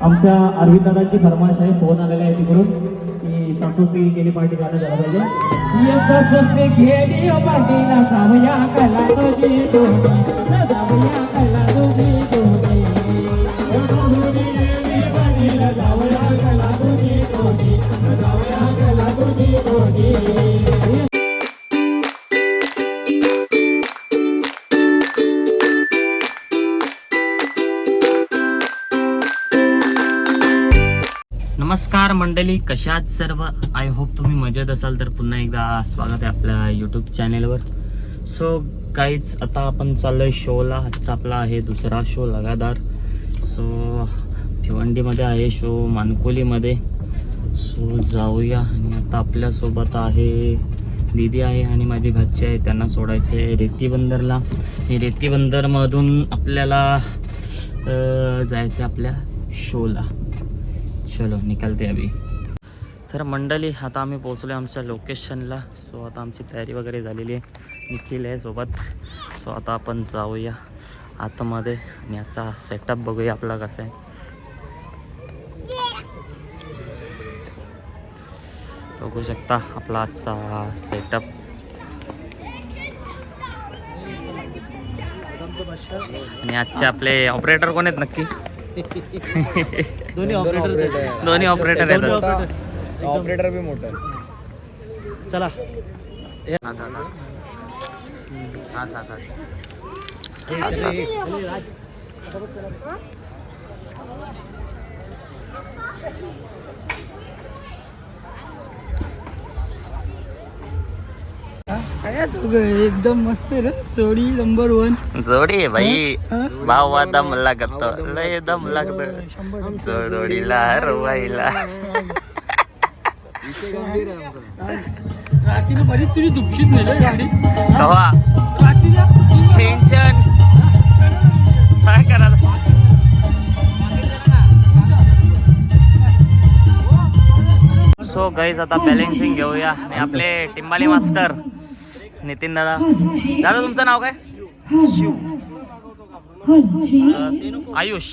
आमच्या अरविंद दादांची फरमाश आहे फोन आलेला आहे तिकडून. की संस्कृती केली पार्टी गाणं झालं पाहिजे. यस हो ना जाऊया कला तुझी ना जाऊया कला तुझी जाऊया कला तुझी जाऊया कला तुझी मंडळी कशात सर्व? आय होप तुम्ही मजेत असाल. तर पुन्हा एकदा स्वागत आहे आपल्या यूट्यूब चॅनेलवर सो काहीच आता आपण चाललोय शोला आजचा आपला आहे दुसरा शो लगादार सो भिवंडीमध्ये आहे शो मानकोलीमध्ये. सो जाऊया. आणि आता आपल्यासोबत आहे दीदी आहे आणि माझी भाची आहे. त्यांना सोडायचं आहे रेती बंदरला. रेती बंदरमधून आपल्याला जायचं आहे आपल्या शोला चलो निकलते अभी। तर मंडळी आता आम्ही पोचलो आमच्या लोकेशनला सो आता आमची तयारी वगैरे झालेली आहे. निखिल आहे सोबत. सो आता आपण जाऊया आतमध्ये आणि आजचा सेटअप बघूया आपला कसा आहे. बघू शकता आपला आजचा सेटअप आणि आजचे आपले ऑपरेटर कोण आहेत नक्की? दोन्ही ऑपरेटर दोन्ही ऑपरेटर आहेत ऑपरेटर बी मोठा चला. हात, एकदम मस्त रे. जोडी नंबर वन जोडी आहे भाई हा? भावा दम लागत. लय दम लागत. जोडीला हरवायला. रात्रीला बरीच तुझी दुपशीत रे गाडी. कवा? रात्रीला टेन्शन काय करा सो गाईज आता बॅलेन्सिंग घेऊया. आणि आपले टिंबाली मास्टर नितीन दादा. दादा तुमचं नाव काय? शिव आयुष.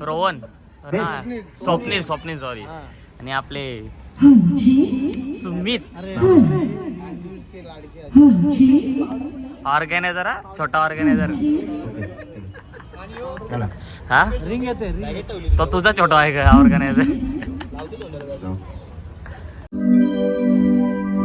रोहन. स्वप्नील स्वप्नील सॉरी आणि आपले सुमित. ऑर्गॅनायझर हा? छोटा ऑर्गॅनायझर. हा? रिंग येते तो तुझा छोटा आहे का ऑर्गॅनायझर?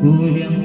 姑娘。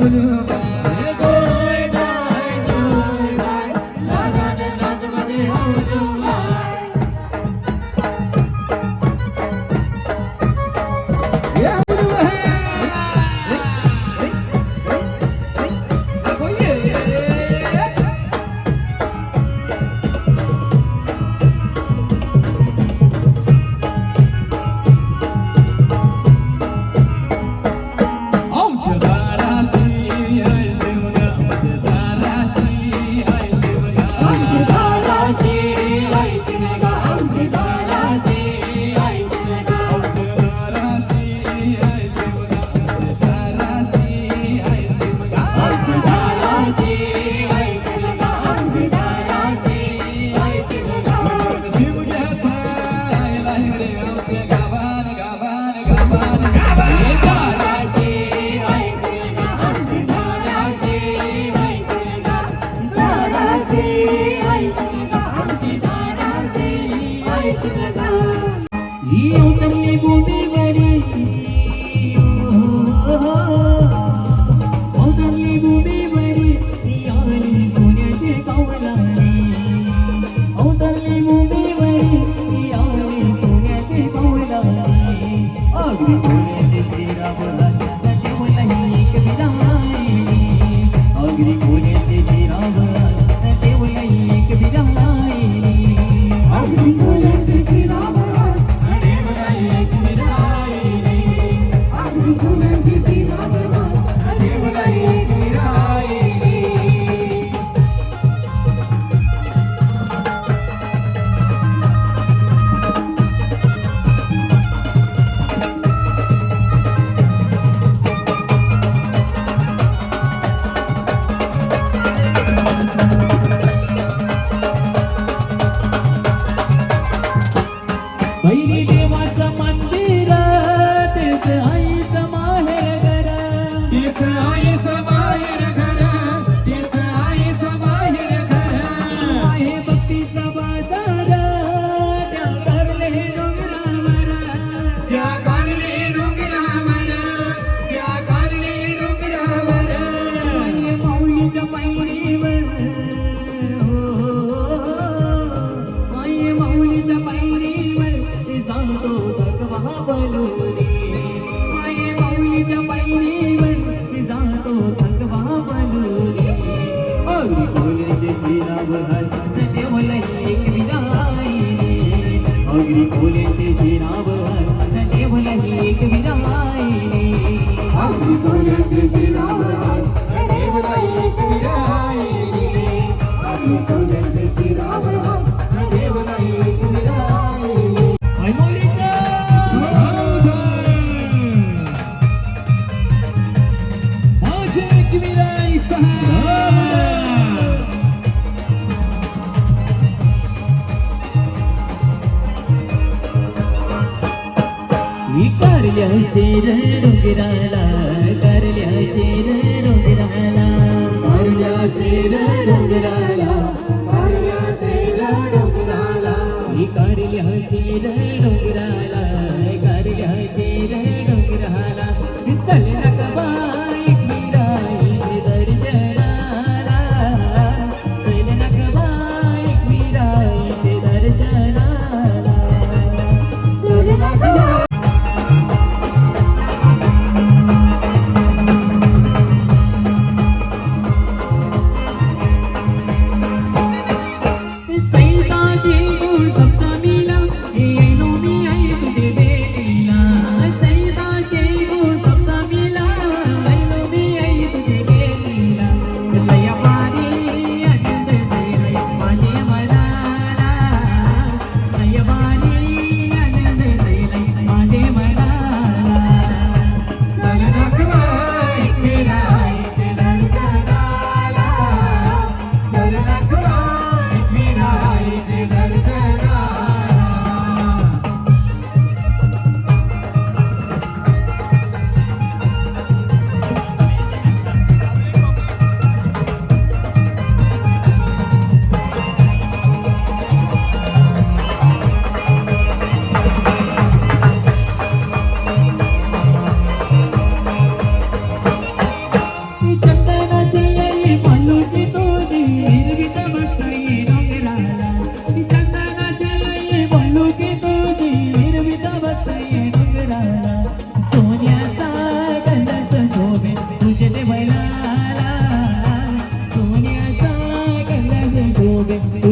आमच्या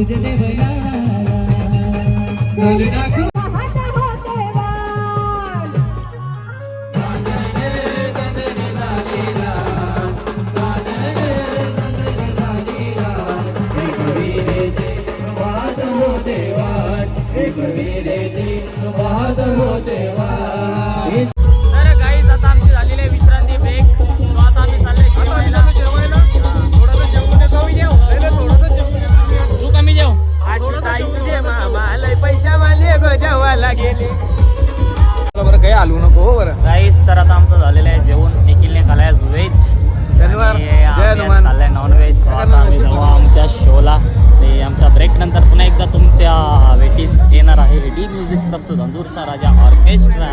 Oh, dear. खायला गेले. बरं काही आलू नको हो बरं. काहीच तर आता आमचं झालेलं आहे जेवण. निखिलने खालाय व्हेज शनिवार. खाल्लाय नॉनव्हेज आमच्या शोला. ते आमच्या ब्रेक नंतर पुन्हा एकदा तुमच्या वेटीस येणार आहे. डी म्युझिक असतो धंदूरचा राजा ऑर्केस्ट्रा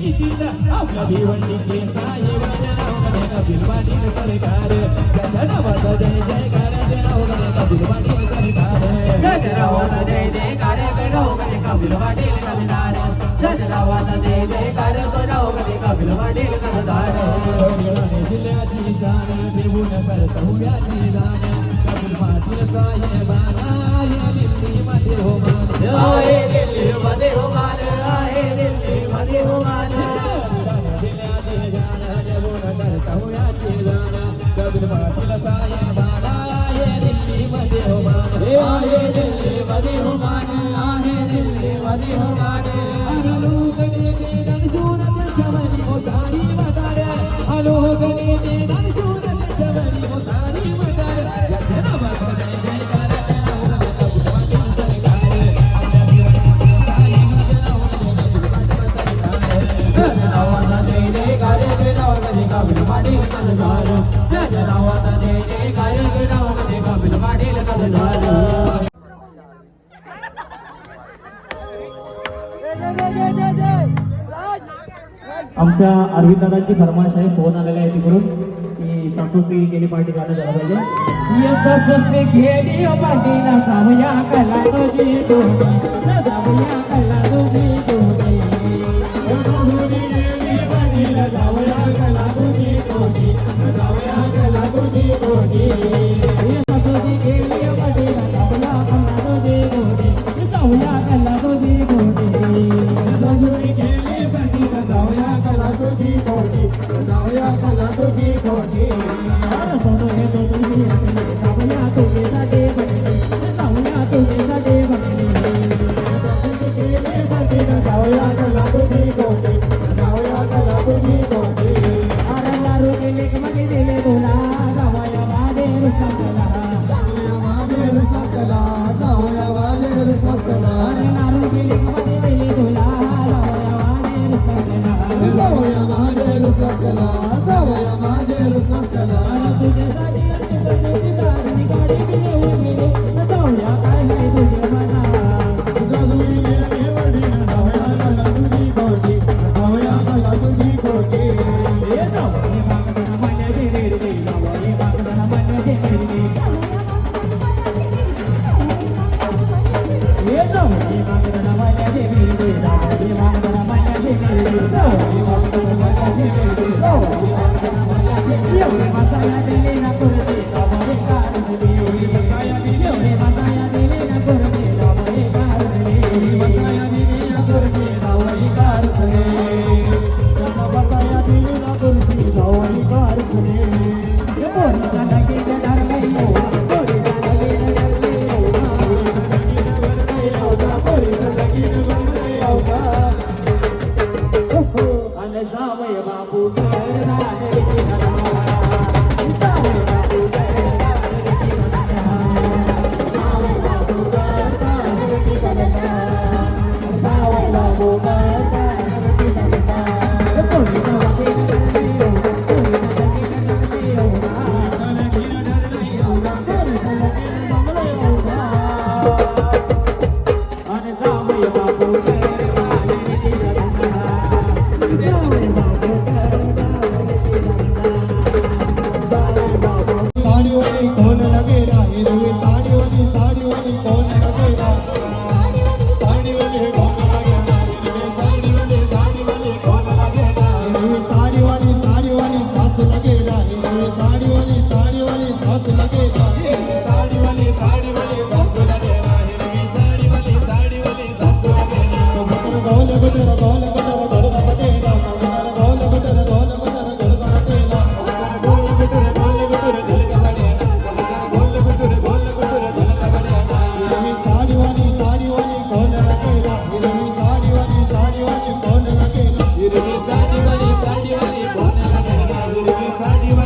कीर्तीला आपला भिवंडीचे साहेब बिलवाडीन सरकार त्याच्या नावाचा जय जयकार गणेका बिलवाडीन सरकार गजरावाचा जय जयकार गणेका बिलवाडील कमदार गजरावाचा जय जयकार गणेका बिलवाडील कमदार जिल्ह्याची शान त्रिभुवन परत होऊयाची दान दिल्ली वधी हुमान आहे दिल्ली वधी हुमान आमच्या अरविंदाची फरमाश आहे फोन आलेला आहे तिकडून की सासूस्ती गेली पार्टी गाणं झालं पाहिजे. गेली पार्टी ना जाऊया कला तुझी जाऊया कला sana, davaya ma gelirsen sana Radio